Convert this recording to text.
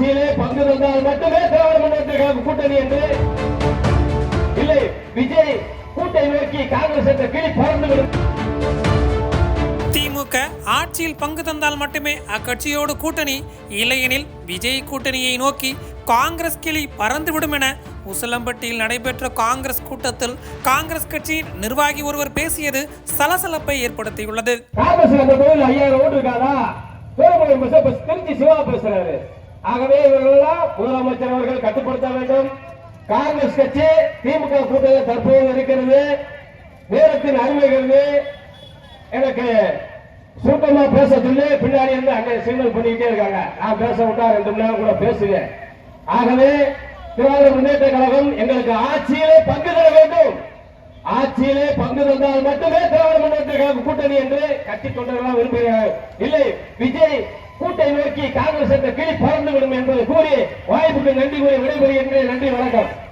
ஆட்சியிலே பங்கு தந்தால் மட்டுமே திராவிட முன்னேற்ற கழக கூட்டணி என்று. இல்லை விஜய் கூட்டை நோக்கி காங்கிரஸ் என்ற கிளி பறந்துவிடும் திமுக ஆட்சியில் பங்கு தந்தால் மட்டுமே அக்கட்சியோடு கூட்டணி இல்லையெனில் விஜய் கூட்டணியை நோக்கி காங்கிரஸ் கிளி பறந்துவிடும் என உசிலம்பட்டியில் நடைபெற்ற காங்கிரஸ் கூட்டத்தில் காங்கிரஸ் கட்சியின் நிர்வாகி ஒருவர் பேசியது சலசலப்பை ஏற்படுத்தியுள்ளது. ஆகவே இவர்களெல்லாம் முதலமைச்சர் அவர்கள் கட்டுப்படுத்த வேண்டும். காங்கிரஸ் கட்சி திமுக கூட்டத்தில் தற்போது இருக்கிறது. நேரத்தின் அருமைகிறது எனக்கு சுருக்கமா பேச சொல்லி பின்னாடி இருந்து அங்க சிக்னல் பண்ணிக்கிட்டே இருக்காங்க. நான் பேச விட்டா ரெண்டு மணி நேரம் கூட பேசுவேன். ஆகவே திராவிட முன்னேற்ற கழகம் எங்களுக்கு ஆட்சியிலே பங்கு தர வேண்டும். ஆட்சியிலே பங்கு தந்தால் மட்டுமே திராவிட முன்னேற்ற கழக கூட்டணி என்று கட்சி தொண்டர்கள் விரும்புகிறார்கள். இல்லை விஜய் நோக்கி காங்கிரஸ் என்ற கிளி பறந்து விடும் என்பதை கூறி வாய்ப்புக்கு நன்றி கூறி விடைபெறுகின்றேன். நன்றி வணக்கம்.